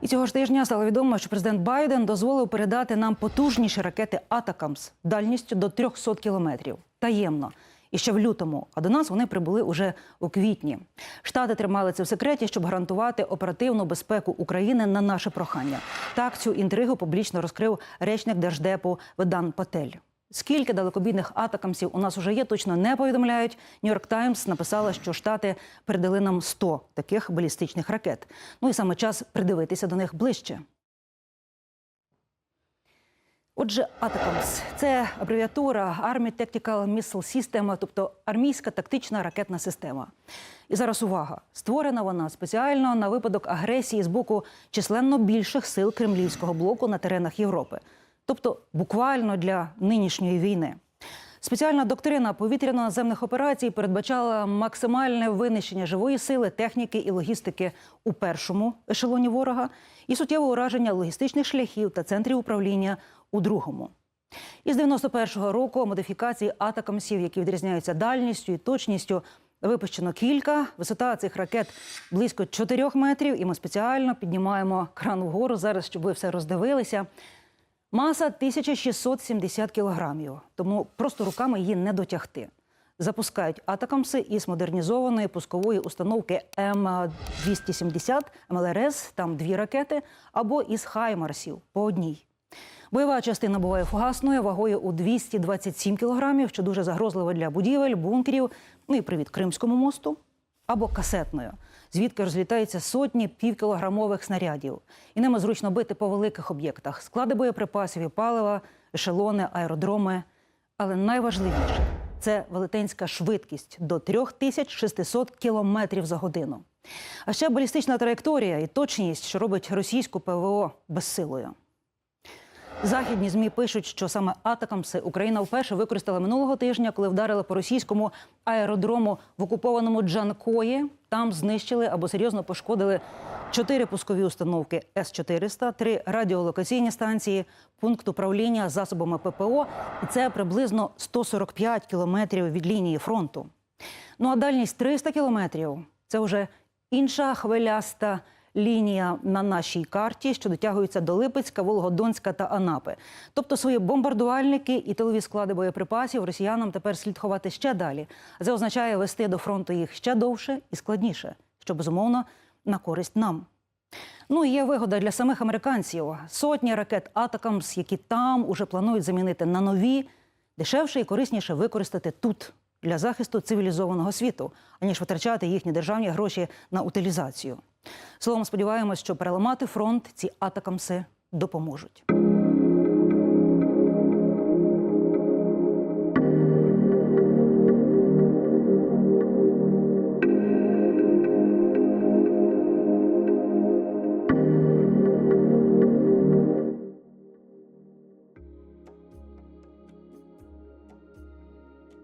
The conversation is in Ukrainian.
І цього ж тижня стало відомо, що президент Байден дозволив передати нам потужніші ракети Атакамс дальністю до 300 кілометрів таємно. І ще в лютому, а до нас вони прибули уже у квітні. Штати тримали це в секреті, щоб гарантувати оперативну безпеку України на наше прохання. Так цю інтригу публічно розкрив речник держдепу Ведан Патель. Скільки далекобійних атакамсів у нас уже є, точно не повідомляють. Нью-Йорк Таймс написала, що штати передали нам 100 таких балістичних ракет. Ну і саме час придивитися до них ближче. Отже, Атакамс це абревіатура Army Tactical Missile System, тобто армійська тактична ракетна система. І зараз увага! Створена вона спеціально на випадок агресії з боку численно більших сил кремлівського блоку на теренах Європи, тобто буквально для нинішньої війни. Спеціальна доктрина повітряно-наземних операцій передбачала максимальне винищення живої сили, техніки і логістики у першому ешелоні ворога і суттєве ураження логістичних шляхів та центрів управління у другому. Із 91-го року модифікації атакамсів, які відрізняються дальністю і точністю, випущено кілька. Висота цих ракет близько 4 метрів, і ми спеціально піднімаємо кран вгору зараз, щоб ви все роздивилися. Маса 1670 кілограмів, тому просто руками її не дотягти. Запускають атакамси із модернізованої пускової установки М270 МЛРС, там дві ракети, або із Хаймарсів по одній. Бойова частина буває фугасною, вагою у 227 кілограмів, що дуже загрозливо для будівель, бункерів, ну і привіт Кримському мосту, або касетною, звідки розлітаються сотні півкілограмових снарядів. І ними зручно бити по великих об'єктах: склади боєприпасів і палива, ешелони, аеродроми. Але найважливіше це велетенська швидкість до 3600 кілометрів за годину. А ще балістична траєкторія і точність, що робить російську ПВО безсилою. Західні змі пишуть, що саме атакамси Україна вперше використала минулого тижня, коли вдарила по російському аеродрому в окупованому Джанкої. Там знищили або серйозно пошкодили чотири пускові установки С-400, три радіолокаційні станції, пункт управління засобами ППО. І це приблизно 145 кілометрів від лінії фронту. Ну а дальність 300 кілометрів це вже інша хвиляста лінія на нашій карті, що дотягується до Липецька, Волгодонська та Анапи. Тобто свої бомбардувальники і тилові склади боєприпасів росіянам тепер слід ховати ще далі. Це означає вести до фронту їх ще довше і складніше, що безумовно на користь нам. Ну і є вигода для самих американців. Сотні ракет Атакамс, які там уже планують замінити на нові, дешевше і корисніше використати тут для захисту цивілізованого світу, аніж витрачати їхні державні гроші на утилізацію. Словом, сподіваємось, що переламати фронт ці атакамси допоможуть.